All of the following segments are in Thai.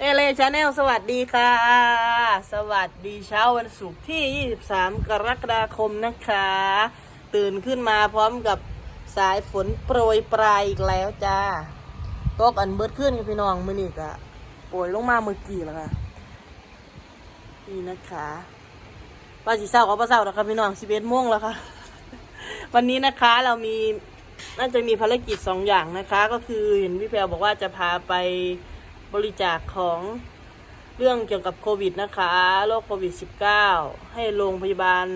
เอเลชาแนลสวัสดีค่ะ สวัสดีเช้าวันศุกร์ที่ 23 กรกฎาคมนะคะ ตื่นขึ้นมาพร้อมกับสายฝนโปรยปลายอีกแล้วจ้าตกอันเบิดขึ้นกับพี่น้องมือนี่กะโปรยลงมาเมื่อกี้แล้วค่ะ นี่นะคะว่าสีเศร้าก็บ่เศร้าแล้วค่ะพี่น้อง11โมงแล้วค่ะ วันนี้นะคะเรามีน่าจะมีภารกิจสองอย่างนะคะ ก็คือเห็นพี่แพรบอกว่าจะพาไป บริจาคของเรื่องเกี่ยวกับโควิดนะคะโรคโควิด -19 ให้โรงพยาบาล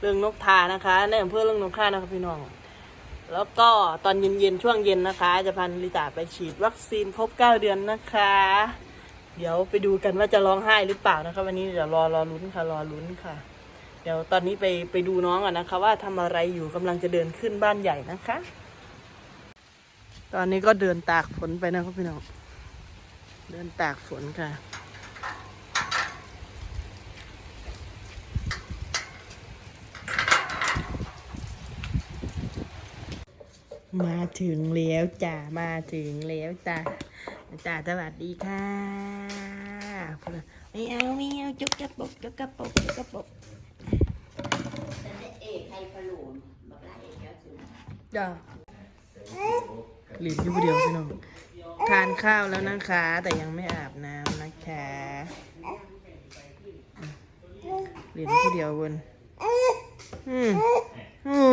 เรื่องนกทานะคะในอำเภอเรื่องนกทานะคะพี่น้อง แล้วก็ตอนเย็นๆช่วงเย็นนะคะ จะพาบริจาคไปฉีดวัคซีนครบ 9 เดือนนะคะ เดี๋ยวไปดูกันว่าจะร้องไห้หรือเปล่านะคะ วันนี้เดี๋ยวรอรอลุ้นค่ะรอลุ้นค่ะ เดี๋ยวตอนนี้ไปไปดูน้องก่อนนะคะ ว่าทำอะไรอยู่กำลังจะเดินขึ้นบ้านใหญ่นะคะ ตอนนี้ก็เดินตากฝนไปนะครับพี่น้อง เดินตากฝนค่ะ มาถึงแล้วจ้ามาถึงแล้วจ้าจ้าสวัสดีค่ะไม่เอาไม่เอาจุกกระปกจุกกระปกจุกกระปกเอกไทยพะโลุนบอกลาเอกแล้วสิจ้าหลีดอยู่ผู้เดียวพี่น้อง ทานข้าวแล้วนะคะ แต่ยังไม่อาบน้ำนะคะหลีดผู้เดียววนอืมอืม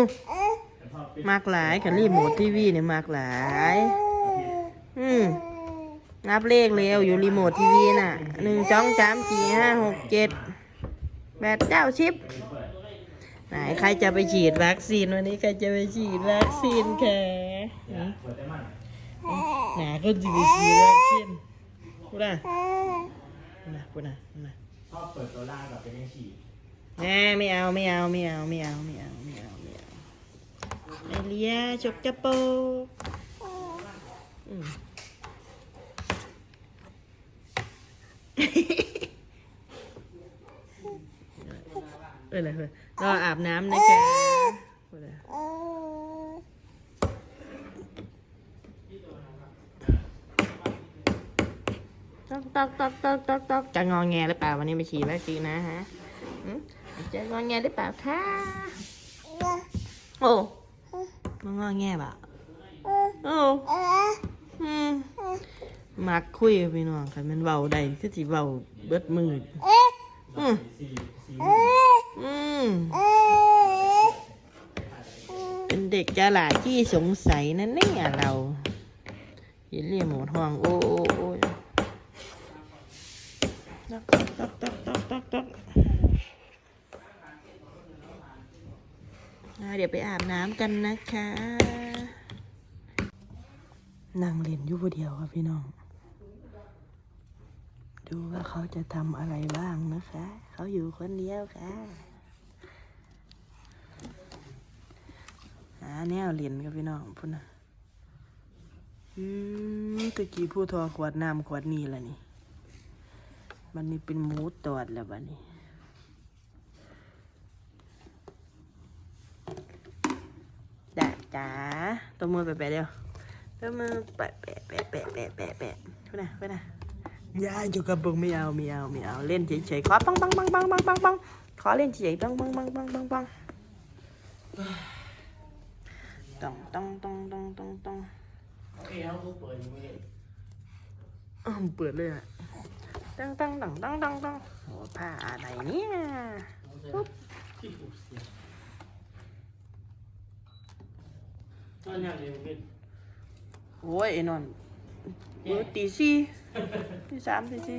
มากหลายกับรีโมททีวีเนี่ยมากหลาย อืมนับเลขเร็วอยู่รีโมททีวีน่ะหนึ่งสองสามสี่ห้าหกเจ็ดแปดเก้าสิบไหนใครจะไปฉีดวัคซีนวันนี้ใครจะไปฉีดวัคซีนแค่ ไหนก็จะไปฉีดวัคซีนกูน่ะกูน่ะกูน่ะกูน่ะชอบเปิดตัวล่างกับเป็นยังฉีดแม่ไม่เอาไม่เอาไม่เอาไม่เอาไม่เอาไม่เอาไม่เอาไอเลียจกจะโปกอืมเออเลยเออรออาบน้ำนะจ๊ะต อกตอกตอกตอกตอกตอกจะงอแงหรือเปล่าวันนี้ไปฉีดวัคซีนนะฮะจะงอแงหรือเปล่าคะโอ้มันงอแงเปล่าโอ้มักคุยกับพี่น้องกันมันเบาใดคือสิเบาเบิดมืออืมอืมเป็นเด็กจะหลาที่สงสัยนั่นเนี่ยเราเห็นเรียกหมดห้องโอ้โอ้ ตักตักตักตักตักตักเดี๋ยวไปอาบน้ำกันนะคะนั่งเล่นอยู่ผู้เดียวครับพี่น้อง ดูว่าเขาจะทำอะไรบ้างนะคะ เขาอยู่คนเดียวค่ะหาแนวเรียนกับพี่น้องพุ่นนะอืมตะกี้ผู้ทอขวดน้ำขวดนี้ละนี่ บันนี้เป็นหมูตอดแล้วบันนี้จ้าจ้าตัวมือแปะๆเดียวตัวมือแปะแปะแปะแปะแปะแปะแปะพุ่นนะพุ่นนะยายอยู่กับเบึงไม่เอาไม่เอาไม่เอาเล่นเฉยๆขอปังปังปังปังปังปังปังขอเล่นเฉยๆปังปังปังปังปังปังต้องต้องต้องต้องต้องต้องโอเคเขาเปิดยังไม่ได้อ้าวเปิดเลยอะ ตั้งตั้งตั้งตั้งตั้งตั้งโอ้ผ้าอะไรเนี่ยปุ๊บโอ้ยไอ้นอนเออตีสี่ตีสามตีสี่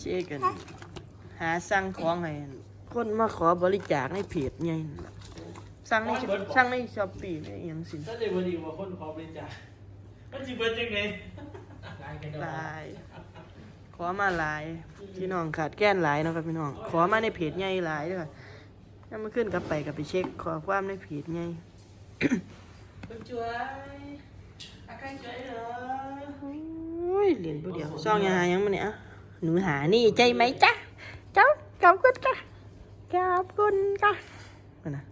เช็กัน หาสั่งของให้คนมาขอบริจาคในเพจไงสั่งในสั่งในช้อปปี้ในอหย่างสิถ้าเดี๋ยววันนี้ว่าคนขอบริจาค ก็จีเบิร์ดยังไงไล่กันหลาย ขอมาหลาย พี่น้องขาดแก้นหลายเนาะครับพี่น้อง ขอมาในเพจใหญ่หลายเด้วยถ้ามาขึ้นกลับไปกับไปเช็ค ขอความในเพจใหญ่คุณช่วยอาการช่วยเหรอโอ้ยเหรียญผู้เดียวซ่องยายังมาเนี่ยอะหนูหานี่ใจไหมจ๊ะเจ้าขอบคุณค่ะขอบคุณค่ะมานะ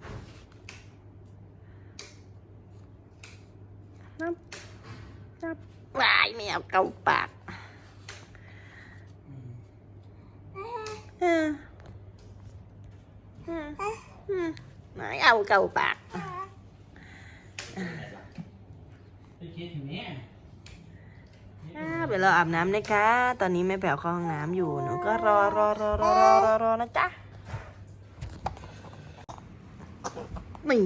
นับ ไม่เอาเกาปากเออเออเออไม่เอาเกาปากไปคิดถึงเนี่ยอ่าเดี๋ยวเราอาบน้ำนะคะ ตอนนี้แม่แป๋วเข้าห้องน้ำอยู่ หนูก็รอรอรอรอรอรอรอนะจ๊ะนี่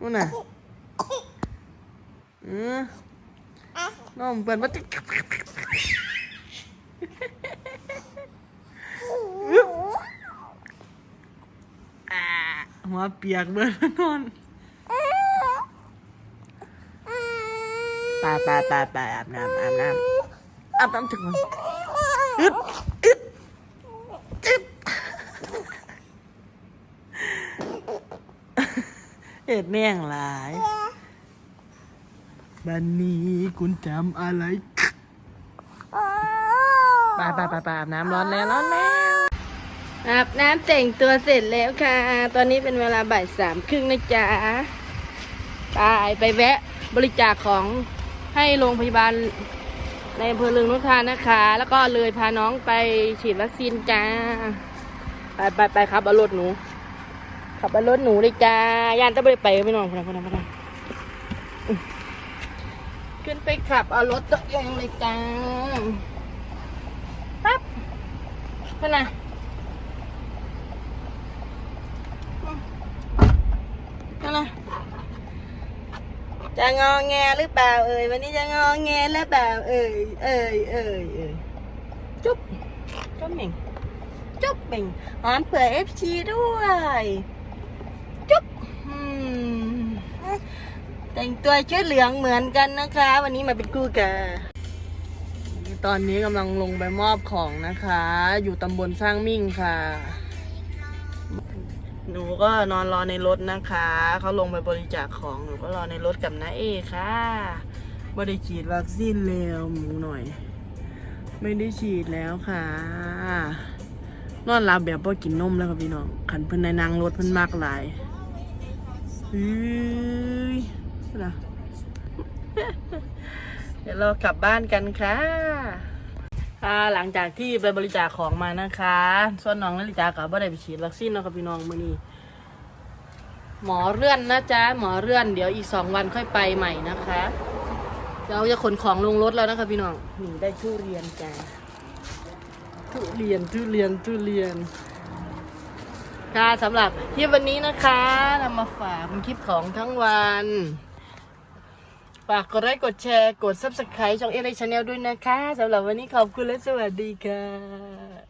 นู่นน่ะเออ น้องเปิดมาติอ่าหัวเปียกเบิดนอนปไปไปไปอาบน้ำอาบน้ำอาบน้ำถึงมันอึดอึดอึดเอ็ดแม่งหลาย บันนี้คุณจำอะไรไปไปไปไปอาบน้ำร้อนแล้วร้อนแล้วอาบน้ำแต่งตัวเสร็จแล้วค่ะ ตอนนี้เป็นเวลาบ่ายสามครึ่งนะจ๊ะไปไปแวะบริจาคของให้โรงพยาบาลในอำเภอเลืองนุทานะคะ แล้วก็เลยพาน้องไปฉีดวัคซีนจ้า ไปไปไปครับเอารถหนู ขับเอารถหนูเลยจ้าย่านต้องไปไปไม่นอนพนันพนันพนัน ขึ้นไปขับเอารถตัวเองเลยจ้าปั๊บพนันพนันจะงอแงหรือเปล่าเอ่ยวันนี้จะงอแงหรือเปล่าเอ่ยเอ่ยเอ่ยเอ่ยจุ๊บจุ๊บหม่งจุ๊บหม่งหอมเผื่อเอฟซีด้วย จุ๊บอืม แต่งตัวชุดเหลืองเหมือนกันนะคะ วันนี้มาเป็นคู่กันตอนนี้กำลังลงไปมอบของนะคะ อยู่ตำบลสร้างมิ่งค่ะ หนูก็นอนรอในรถนะคะ เขาลงไปบริจาคของหนูก็รอในรถกับน้าเอค่ะไม่ได้ฉีดวัคซีนแล้วหมูหน่อย ไม่ได้ฉีดแล้วค่ะนอนหลับแบบว่ากินนมแล้วครับพี่น้องขันเพิ่นในนางรถเพิ่นมากหลายเฮ้ย นะเดี๋ยวเรากลับบ้านกันค่ะค่ะหลังจากที่ไปบริจาคของมานะคะ ส่วนน้องนาฬิกากับบ่ได้ไปฉีดวัคซีนเนาะครับพี่น้องมือนี้หมอเลื่อนนะจ๊ะหมอเลื่อนเดี๋ยวอีกสองวันค่อยไปใหม่นะคะ เราจะขนของลงรถแล้วนะคะพี่น้องนี่ได้ทุเรียนจ้าทุเรียนทุเรียนทุเรียน ค่ะสำหรับคลิปวันนี้นะคะนำมาฝากเป็นคลิปของทั้งวัน ฝากกดไลค์กดแชร์ กด subscribe ช่องเอ i ช n แนลด้วยนะคะสำหรับวันนี้ขอบคุณและสวัสดีค่ะ